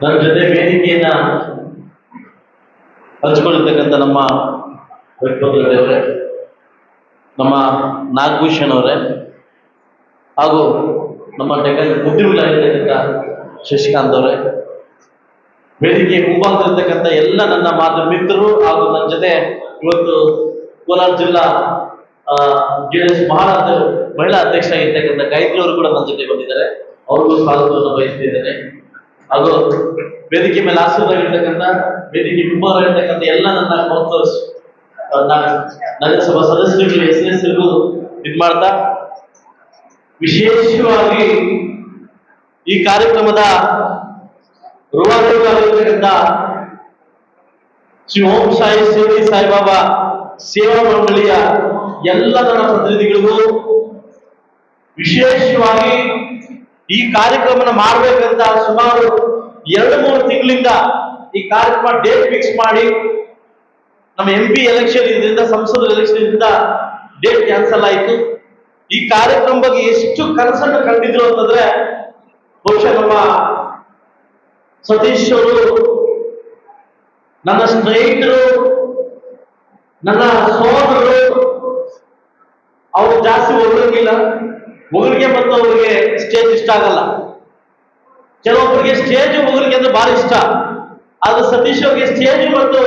ನನ್ನ ಜೊತೆ ವೇದಿಕೆಯನ್ನ ಹಂಚಿಕೊಂಡಿರ್ತಕ್ಕಂಥ ನಮ್ಮ ಅವರೇ ನಮ್ಮ ನಾಗಭೂಷಣ್ ಅವರೇ ಹಾಗೂ ನಮ್ಮ ಡೆಕ್ಕನ್ ಉದ್ಯೋಗಿಗಳಾಗಿರ್ತಕ್ಕಂಥ ಶಶಿಕಾಂತ್ ಅವರೇ. ವೇದಿಕೆ ಮುಂಭಾಗದಲ್ಲಿರ್ತಕ್ಕಂಥ ಎಲ್ಲ ನನ್ನ ಮಾತು ಮಿತ್ರರು ಹಾಗೂ ನನ್ನ ಜೊತೆ ಇವತ್ತು ಕೋಲಾರ ಜಿಲ್ಲಾ ಆ, ಎಸ್ ಮಹಿಳಾ ಅಧ್ಯಕ್ಷರಾಗಿರ್ತಕ್ಕಂಥ ಗಾಯತ್ರಿ ಅವರು ಕೂಡ ನನ್ನ ಜೊತೆ ಬಂದಿದ್ದಾರೆ. ಅವ್ರಿಗೂ ಸ್ವಾಗತವನ್ನು ಬಯಸ್ತಿದ್ದೇನೆ ಹಾಗೂ ವೇದಿಕೆ ಮೇಲೆ ಆಸೀನರಾಗಿರ್ತಕ್ಕಂಥ ವೇದಿಕೆ ಇರ್ತಕ್ಕಂಥ ಎಲ್ಲ ನನ್ನ ಕೌನ್ಸಿಲರ್ಸ್ ನಗರಸಭಾ ಸದಸ್ಯರುಗಳು ಎಸ್ ಎಸ್ ಇದು ಮಾಡ್ತಾ, ವಿಶೇಷವಾಗಿ ಈ ಕಾರ್ಯಕ್ರಮದ ಋಣಾಗಿರ್ತಕ್ಕಂಥ ಶ್ರೀ ಓಂ ಸಾಯಿ ಶಿರಡಿ ಸಾಯಿಬಾಬಾ ಸೇವಾ ಮಂಡಳಿಯ ಎಲ್ಲ ನನ್ನ ಪ್ರತಿನಿಧಿಗಳಿಗೂ ವಿಶೇಷವಾಗಿ ಈ ಕಾರ್ಯಕ್ರಮನ ಮಾಡ್ಬೇಕಂತ ಸುಮಾರು ಎರಡು ಮೂರು ತಿಂಗಳಿಂದ ಈ ಕಾರ್ಯಕ್ರಮ ಡೇಟ್ ಫಿಕ್ಸ್ ಮಾಡಿ ನಮ್ಮ ಎಂ ಪಿ ಎಲೆಕ್ಷನ್ ಇದರಿಂದ ಸಂಸದ ಎಲೆಕ್ಷನ್ ಇಂದ ಡೇಟ್ ಕ್ಯಾನ್ಸಲ್ ಆಯಿತು. ಈ ಕಾರ್ಯಕ್ರಮ ಬಗ್ಗೆ ಎಷ್ಟು ಕನಸನ್ನು ಕಂಡಿದ್ರು ಅಂತಂದ್ರೆ ಬಹುಶಃ ನಮ್ಮ ಸತೀಶ್ ಅವರು, ನನ್ನ ಸ್ನೇಹಿತರು, ನನ್ನ ಸೋದರರು, ಅವರು ಜಾಸ್ತಿ ಹೊಗಳಿಲ್ಲ ಮತ್ತು ಅವ್ರಿಗೆ ಸ್ಟೇಜ್ ಇಷ್ಟ ಆಗಲ್ಲ. ಕೆಲವೊಬ್ಬರಿಗೆ ಸ್ಟೇಜ್ ಹೊಗಳಿಗೆ ಅಂದ್ರೆ ಬಹಳ ಇಷ್ಟ. ಆದ್ರೆ ಸತೀಶ್ ಅವ್ರಿಗೆ ಸ್ಟೇಜ್ ಮತ್ತು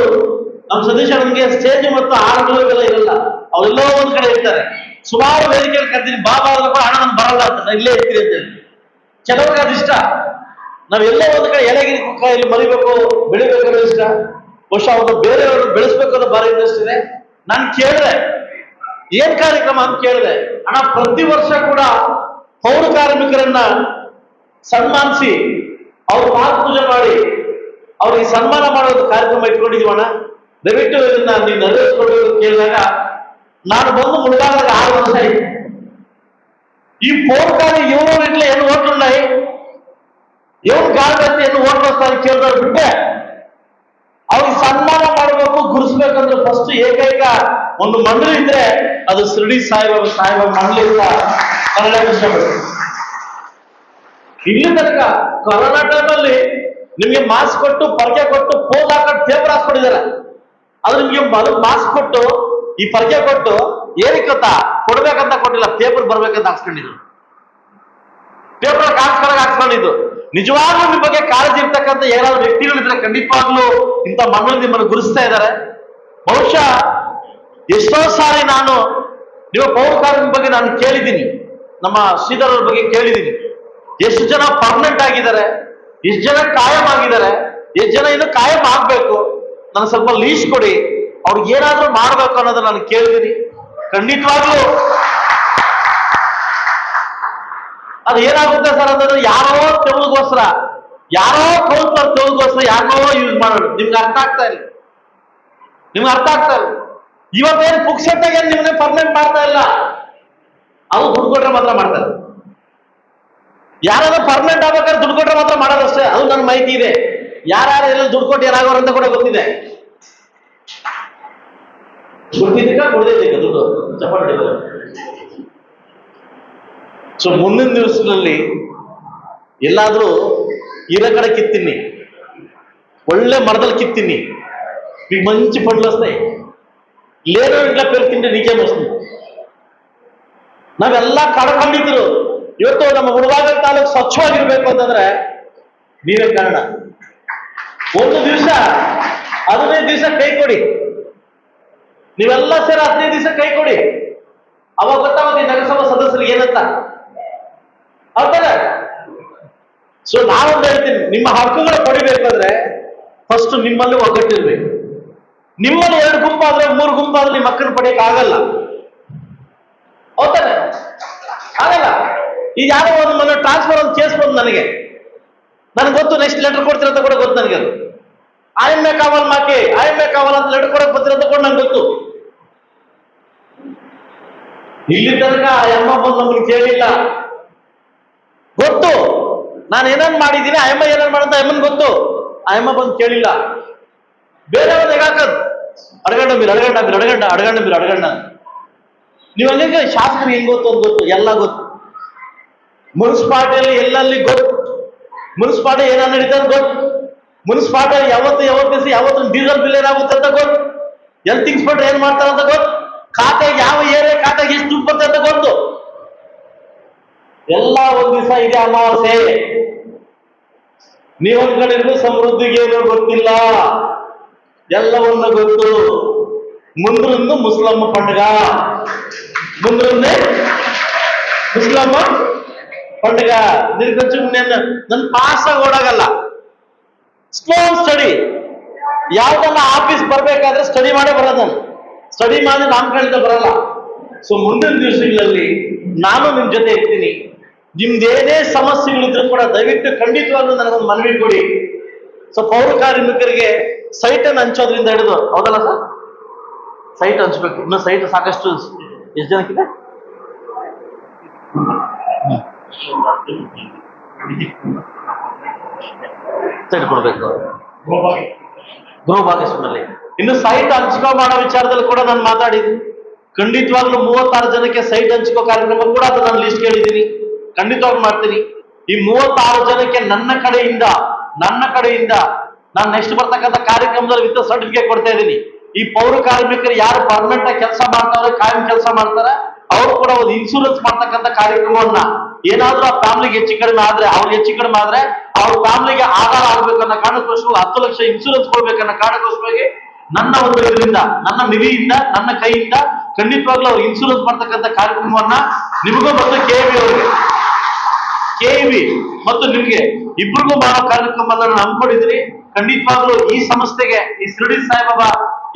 ನಮ್ಮ ಸತೀಶ್ ಅವನಿಗೆ ಸ್ಟೇಜ್ ಮತ್ತು ಹಾಡುಗಳು ಇರಲ್ಲ. ಅವರೆಲ್ಲೋ ಒಂದ್ ಕಡೆ ಇರ್ತಾರೆ. ಸುಮಾರು ವೇದಿಕೆಯಲ್ಲಿ ಕರ್ತೀನಿ ಬಾಬಾ ಬಾ ಅಂದ್ರಪ್ಪ ಹಣ ನಮ್ಗೆ ಬರಲ್ಲ ಅಂತ ಇಲ್ಲೇ ಇರ್ತೀರಿ ಅಂತ ಹೇಳಿ. ಕೆಲವ್ರಿಗೆ ಅದು ಇಷ್ಟ. ನಾವೆಲ್ಲೋ ಒಂದ್ ಕಡೆ ಕುಕ್ಕ, ಇಲ್ಲಿ ಮರಿಬೇಕು, ಬೆಳಿಬೇಕು ಇಷ್ಟ. ಬಹುಶಃ ಅವ್ರು ಬೇರೆಯವ್ರನ್ನ ಬೆಳೆಸ್ಬೇಕು ಅಂತ ಭಾರಿ ಇಂಟ್ರೆಸ್ಟ್ ಇದೆ. ನಾನು ಕೇಳಿದೆ ಏನ್ ಕಾರ್ಯಕ್ರಮ ಅಂತ ಕೇಳಿದೆ ಅಣ್ಣ ಪ್ರತಿ ವರ್ಷ ಕೂಡ ಪೌರ ಕಾರ್ಮಿಕರನ್ನ ಸನ್ಮಾನಿಸಿ ಅವ್ರ ಪಾದ ಪೂಜೆ ಮಾಡಿ ಅವ್ರಿಗೆ ಸನ್ಮಾನ ಮಾಡೋದು ಕಾರ್ಯಕ್ರಮ ಇಟ್ಕೊಂಡಿದೀವಣ್ಣ ದಯವಿಟ್ಟು ಇದನ್ನ ನೀವು ನೆರವೇರಿಸ್ಕೊಡ್ಬೇಕು ಅಂತ ಕೇಳಿದಾಗ ನಾನು ಬಂದು ಮುಳುಗಾದಾಗ ಆರು ವರ್ಷ ಆಯ್ತು ఈ పోర్కాని ఎవరు ఇట్లా ఎన్ని ఓట్లు ఉన్నాయి ఎవరు గాలి ఎన్ని ఓట్లు వస్తాయని ಕೇಳಿದವ್ರು ಬಿಟ್ಟೆ ಅವ್ರಿಗೆ ಸನ್ಮಾನ ಮಾಡಬೇಕು ಗುರುಸ್ಬೇಕಂದ್ರೆ ಫಸ್ಟ್ ಏಕೈಕ ಒಂದು ಮಂಡಳಿ ಇದ್ರೆ ಅದು ಶಿರಡಿ ಸಾಯಿಬಾಬಾ ಸಾಯಿಬಾಬಾ ಮಂಡಳಿ ಅಂತ ಕನ್ನಡ ಇಷ್ಟಪಡ್ತೀವಿ ಇಲ್ಲಿ ತನಕ ಕೊರೋನಾ ಟೈಮಲ್ಲಿ ನಿಮ್ಗೆ ಮಾಸ್ಕ್ ಕೊಟ್ಟು ಪರಿಚಯ ಕೊಟ್ಟು, ಪೋಸ್ ಹಾಕೊಂಡು ಪೇಪರ್ ಹಾಕ್ಕೊಂಡಿದ್ದಾರೆ ಅದು ನಿಮ್ಗೆ ಮೊದಲು ಮಾಸ್ಕ್ ಕೊಟ್ಟು, ಈ ಪರಿಚಯ ಕೊಟ್ಟು ಏನಕ್ಕೆ ಗೊತ್ತಾ? ಕೊಡ್ಬೇಕಂತ ಕೊಟ್ಟಿಲ್ಲ ಪೇಪರ್ ಬರ್ಬೇಕಂತ ಹಾಕ್ಸ್ಕೊಂಡಿದ್ರು. ಪೇಪರ್ ಹಾಕ್ಸ್ಕೊಳಕ್ ಹಾಕ್ಸ್ಕೊಂಡಿದ್ದು. ನಿಜವಾಗ್ಲೂ ನಿಮ್ ಬಗ್ಗೆ ಕಾಳಜಿ ಇರ್ತಕ್ಕಂಥ ಏನಾದ್ರು ವ್ಯಕ್ತಿಗಳಿದ್ರೆ ಖಂಡಿತವಾಗ್ಲೂ ಇಂಥ ಮಗಳು ನಿಮ್ಮನ್ನು ಗುರುಸ್ತಾ ಇದ್ದಾರೆ. ಬಹುಶಃ ಎಷ್ಟೋ ಸಾರಿ ನಾನು ನೀವು ಪೌರಕಾರ್ಮಿಕ ಬಗ್ಗೆ ನಾನು ಕೇಳಿದ್ದೀನಿ. ನಮ್ಮ ಶ್ರೀಧರರ ಬಗ್ಗೆ ಕೇಳಿದ್ದೀನಿ. ಎಷ್ಟು ಜನ ಪರ್ಮನೆಂಟ್ ಆಗಿದ್ದಾರೆ, ಎಷ್ಟು ಜನ ಕಾಯಂ ಆಗಿದ್ದಾರೆ, ಎಷ್ಟು ಜನ ಇನ್ನು ಕಾಯಂ ಆಗ್ಬೇಕು ನಾನು ಸ್ವಲ್ಪ ಲೀಸ್ ಕೊಡಿ ಅವ್ರಿಗೆ ಏನಾದ್ರೂ ಮಾಡ್ಬೇಕು ಅನ್ನೋದನ್ನ ನಾನು ಕೇಳಿದ್ದೀನಿ. ಖಂಡಿತವಾಗ್ಲೂ. ಅದು ಏನಾಗುತ್ತೆ ಸರ್ ಅಂತಂದ್ರೆ ಯಾರೋ ತೆವಳಿಗೋಸ್ಕರ ಯಾರೋ ಕೌನ್ಸರ್ ತೆವಳಿಗೋಸ್ಕರ ಯಾರೋ ಯೂಸ್ ಮಾಡೋದು. ನಿಮ್ಗೆ ಅರ್ಥ ಆಗ್ತಾ ಇಲ್ಲ. ನಿಮ್ಗೆ ಅರ್ಥ ಆಗ್ತಾ ಇಲ್ಲ. ಇವತ್ತೇನ್ ಪುಕ್ಷತ್ತಾಗ ನಿಮ್ಮನ್ನೇ ಪರ್ಮನೆಂಟ್ ಮಾಡ್ತಾ ಇಲ್ಲ? ಅದು ದುಡ್ಡು ಕೊಟ್ರೆ ಮಾತ್ರ ಮಾಡ್ತಾರೆ. ಯಾರಾದ್ರೂ ಪರ್ಮನೆಂಟ್ ಆಗ್ಬೇಕಾದ್ರೆ ದುಡ್ಡು ಕೊಟ್ರೆ ಮಾತ್ರ ಮಾಡೋದಷ್ಟೇ. ಅದು ನನ್ನ ಮಾಹಿತಿ ಇದೆ. ಯಾರ್ಯಾರು ಎಲ್ಲ ದುಡ್ಡು ಕೊಟ್ಟು ಯಾರಾಗೋರು ಅಂತ ಕೂಡ ಗೊತ್ತಿದೆ. ದುಡ್ಡು. ಸೊ ಮುಂದಿನ ದಿವಸದಲ್ಲಿ ಎಲ್ಲಾದ್ರೂ ಇರ ಕಡೆ ಕಿತ್ತೀನಿ. ಒಳ್ಳೆ ಮರದಲ್ಲಿ ಕಿತ್ತೀನಿ. ಮಂಚು ಪಡ್ಲಸ್ತಾಯಿ పండ్లు వస్తాయి లేదో ఇంట్లో పెరుగుతుంటే నీకేం వస్తుంది ನಾವೆಲ್ಲ ಕಳ್ಕೊಂಡಿದ್ರು ಇವತ್ತು ನಮ್ಮ ಹುಡುಗಾಗರ ತಾಲೂಕು ಸ್ವಚ್ಛವಾಗಿರ್ಬೇಕು ಅಂತಂದ್ರೆ ನೀವೇ ಕಾರಣ ಒಂದು ದಿವಸ ಹದಿನೈದು ದಿವಸ ಕೈ ಕೊಡಿ ನೀವೆಲ್ಲ ಸೇರಿ ಹದಿನೈದು ದಿವಸ ಕೈ ಕೊಡಿ ಅವಾಗ ಗೊತ್ತಾಗುತ್ತೆ ಈ ನಗರಸಭಾ ಸದಸ್ಯರಿಗೆ ಏನಂತ ಹೌದಲ್ಲ ಸೊ ನಾವೊಂದು ಹೇಳ್ತೀನಿ ನಿಮ್ಮ ಹಕ್ಕುಗಳು ಪಡಿಬೇಕಾದ್ರೆ ಫಸ್ಟ್ ನಿಮ್ಮಲ್ಲಿ ಒಗ್ಗಟ್ಟಿರ್ಬೇಕು ನಿಮ್ಮಲ್ಲಿ ಎರಡು ಗುಂಪಾದ್ರೆ ಮೂರು ಗುಂಪಾದ್ರೆ ನಿಮ್ಮ ಮಕ್ಕಳು ಪಡೆಯಕ್ ಆಗಲ್ಲ. ಹೌದಾನೆ ಆಗಲ್ಲ. ಈಗ ಯಾರೋ ಒಂದು ಮನೆ ಟ್ರಾನ್ಸ್ಫರ್ ಒಂದು ಕೇಸ್ ನನಗೆ. ನನಗೆ ಗೊತ್ತು ನೆಕ್ಸ್ಟ್ ಲೆಟರ್ ಕೊಡ್ತೀರಂತ ಕೂಡ ಗೊತ್ತು ನನಗೆ ಅದು. ಐ ಎಂ ಎ ಕಾವಲ್ ಮಾಕೆ ಐ ಎಂ ಎ ಕಾವಲ್ ಅಂತ ಲೆಟರ್ ಕೊಡಕ್ ಬರ್ತೀರ ಅಂತ ಕೂಡ ನಂಗೆ ಗೊತ್ತು. ಇಲ್ಲಿ ತನಕ ಆ ಅಮ್ಮ ಬಂದು ನಮ್ಮನ್ನು ಕೇಳಿಲ್ಲ. ಗೊತ್ತು. ನಾನು ಏನೇನ್ ಮಾಡಿದ್ದೀನಿ ಅಮ್ಮ ಏನೇನ್ ಮಾಡಂತ ಅಮ್ಮನ್ ಗೊತ್ತು. ಆ ಅಮ್ಮ ಬಂದು ಕೇಳಿಲ್ಲ. ಬೇರೆ ಬೇರೆಯವ್ರನ್ನ ಹೇಗಾಕದ್ ಅಡಗಂಡ మీరు ಅಡಗಂಡ మీరు ಅಡಗಂಡ ಅಡಗಂಡ మీరు ಅಡಗಂಡ ನೀವು ಅಲ್ಲಿಗೆ ಶಾಸಕರು ಹೆಂಗ್ ಗೊತ್ತು ಅಂತ ಗೊತ್ತು ಎಲ್ಲ ಗೊತ್ತು ಮುನ್ಸಿಪಾಲಿಟಿಯಲ್ಲಿ ಎಲ್ಲಲ್ಲಿ ಗೊತ್ತು ಮುನ್ಸಿಪಾಲಿಟಿ ಏನ ನಡೀತದೆ ಗೊತ್ತು ಮುನ್ಸಿಪಾಲ್ಟಿ ಯಾವತ್ತು ಯಾವತ್ತು ದಿವಸ ಯಾವತ್ತು ಡೀಸೆಲ್ ಬಿಲ್ ಏನಾಗುತ್ತೆ ಅಂತ ಗೊತ್ತು ಹೆಲ್ತ್ ಇನ್ಸ್ಪೆಕ್ಟರ್ ಏನ್ ಮಾಡ್ತಾರೆ ಅಂತ ಗೊತ್ತು ಖಾತೆಗೆ ಯಾವ ಏರಿಯಾ ಖಾತೆಗೆ ಎಷ್ಟು ದುಡ್ಡು ಬರ್ತದೆ ಅಂತ ಗೊತ್ತು ಎಲ್ಲ ಒಂದ್ ದಿವಸ ಇದೆ ಅಮಾವಾಸ್ಯೆ ನೀವು ಅನ್ಕೊಂಡಿದ್ರು ಸಮೃದ್ಧಿಗೆ ಏನೋ ಗೊತ್ತಿಲ್ಲ ಎಲ್ಲವನ್ನ ಗೊತ್ತು ಮುಂದ್ರನ್ನು ಮುಸ್ಲಮ್ಮ పండుగ ముందుంది ముస్లమ్మ పండుగ దీనికి వచ్చి నేను నన్ను పాస్ ಆಗೋಡಾಗಲ್ಲ ಸ್ಲೋ ಸ್ಟಡಿ ಯಾವ್ದನ್ನ ಆಫೀಸ್ ಬರ್ಬೇಕಾದ್ರೆ ಸ್ಟಡಿ ಮಾಡೇ ಬರೋದು ನಾನು ಸ್ಟಡಿ ಮಾಡಿ ನಾಮಕರಣ ಬರಲ್ಲ ಸೊ ಮುಂದಿನ ದಿವಸಗಳಲ್ಲಿ ನಾನು ನಿಮ್ ಜೊತೆ ಇರ್ತೀನಿ ನಿಮ್ದೇನೇ ಸಮಸ್ಯೆಗಳಿದ್ರು ಕೂಡ ದಯವಿಟ್ಟು ಖಂಡಿತವಾಗ್ಲೂ ನನಗೊಂದು ಮನವಿ ಕೊಡಿ ಸೊ ಪೌರ ಕಾರ್ಮಿಕರಿಗೆ ಸೈಟ್ ಅನ್ನು ಹಂಚೋದ್ರಿಂದ ಹಿಡಿದು, ಹೌದಲ್ಲ ಸರ್ ಸೈಟ್ ಹಂಚ್ಬೇಕು. ಇನ್ನು ಸೈಟ್ ಸಾಕಷ್ಟು ಎಷ್ಟು ಜನಕ್ಕಿದೆ? ಸೈಟ್ ಕೊಡ್ಬೇಕು ಗೃಹ ಭಾಗೇಶ್ವರಲ್ಲಿ ಇನ್ನು ಸೈಟ್ ಹಂಚ್ಕೋ ಮಾಡೋ ವಿಚಾರದಲ್ಲಿ ಕೂಡ ನಾನು ಮಾತಾಡಿದ್ದೀನಿ. ಖಂಡಿತವಾಗ್ಲೂ ಮೂವತ್ತಾರು ಜನಕ್ಕೆ ಸೈಟ್ ಹಂಚಿಕೋ ಕಾರ್ಯಕ್ರಮ ಕೂಡ ಅದು ನಾನು ಲಿಸ್ಟ್ ಕೇಳಿದ್ದೀನಿ. ಖಂಡಿತವಾಗ್ಲೂ ಮಾಡ್ತೀನಿ. ಈ ಮೂವತ್ತಾರು ಜನಕ್ಕೆ ನನ್ನ ಕಡೆಯಿಂದ ನನ್ನ ಕಡೆಯಿಂದ ನಾನು ನೆಕ್ಸ್ಟ್ ಬರ್ತಕ್ಕಂಥ ಕಾರ್ಯಕ್ರಮದಲ್ಲಿ ವಿತ್ ಸರ್ಟಿಫಿಕೇಟ್ ಕೊಡ್ತಾ ಇದ್ದೀನಿ. ಈ ಪೌರ ಕಾರ್ಮಿಕರು ಯಾರು ಪರ್ಮನೆಂಟ್ ಆಗಿ ಕೆಲಸ ಮಾಡ್ತಾರೆ, ಕಾಯಂ ಕೆಲಸ ಮಾಡ್ತಾರೆ, ಅವರು ಕೂಡ ಒಂದು ಇನ್ಶೂರೆನ್ಸ್ ಮಾಡ್ತಕ್ಕಂಥ ಕಾರ್ಯಕ್ರಮವನ್ನ ಏನಾದ್ರೂ ಆ ಫ್ಯಾಮಿಲಿಗೆ ಹೆಚ್ಚು ಕಡಿಮೆ ಆದ್ರೆ, ಅವ್ರಿಗೆ ಹೆಚ್ಚು ಕಡಿಮೆ ಆದ್ರೆ, ಅವ್ರ ಫ್ಯಾಮಿಲಿಗೆ ಆಧಾರ ಆಗ್ಬೇಕನ್ನ ಕಾರಣಕ್ಕೋಸ್ಕರ ಹತ್ತು ಲಕ್ಷ ಇನ್ಶೂರೆನ್ಸ್ ಕೊಡ್ಬೇಕನ್ನ ಕಾರಣಕ್ಕೋಸ್ಕರವಾಗಿ ನನ್ನ ಒಂದು ಇದರಿಂದ, ನನ್ನ ನಿಧಿಯಿಂದ, ನನ್ನ ಕೈಯಿಂದ ಖಂಡಿತವಾಗ್ಲೂ ಅವ್ರು ಇನ್ಶೂರೆನ್ಸ್ ಮಾಡ್ತಕ್ಕಂಥ ಕಾರ್ಯಕ್ರಮವನ್ನ ನಿಮಗೂ ಮತ್ತು ಕೆ ಅವರಿಗೆ. ಕೆಇಬಿ ಮತ್ತು ನಿಮ್ಗೆ ಇಬ್ರಿಗೂ ಕಾರ್ಯಕ್ರಮವನ್ನು ನಾನು ಹಮ್ಮಿಕೊಂಡಿದ್ದೀನಿ ಖಂಡಿತವಾಗ್ಲೂ ಈ ಸಂಸ್ಥೆಗೆ, ಈ ಶಿರಡಿ ಸಾಯಿಬಾಬಾ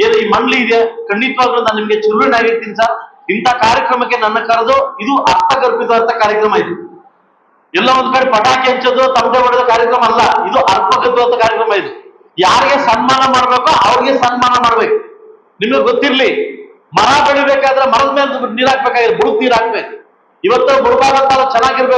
ಏನು ಈ ಮಂಡಳಿ ಇದೆ, ಖಂಡಿತವಾಗ್ಲೂ ನಾನು ನಿಮ್ಗೆ ಚಿಲ್ಡ್ರನ್ ಆಗಿರ್ತೀನಿ ಸರ್. ಇಂಥ ಕಾರ್ಯಕ್ರಮಕ್ಕೆ ನನ್ನ ಕರೆದು ಇದು ಅರ್ಥಗರ್ಭಿತವಾದ ಕಾರ್ಯಕ್ರಮ ಇದು. ಎಲ್ಲ ಒಂದ್ ಕಡೆ ಪಟಾಕಿ ಹಂಚೋದು ತಮಟೆ ಹೊಡೆದ ಕಾರ್ಯಕ್ರಮ ಅಲ್ಲ, ಇದು ಅರ್ಥಗರ್ಭಿತವಾದ ಕಾರ್ಯಕ್ರಮ ಇದು. ಯಾರಿಗೆ ಸನ್ಮಾನ ಮಾಡ್ಬೇಕೋ ಅವ್ರಿಗೆ ಸನ್ಮಾನ ಮಾಡ್ಬೇಕು. ನಿಮಗೆ ಗೊತ್ತಿರ್ಲಿ, ಮರ ಬೆಳಿಬೇಕಾದ್ರೆ ಮರದ ಮೇಲೆ ನೀರ್ ಹಾಕ್ಬೇಕಾಗಿಲ್ಲ ಬುಡಕ್ ನೀರ್ ಹಾಕ್ಬೇಕು. ಇವತ್ತು ಬುಡಬಾರ ಚೆನ್ನಾಗಿರ್ಬೇಕು.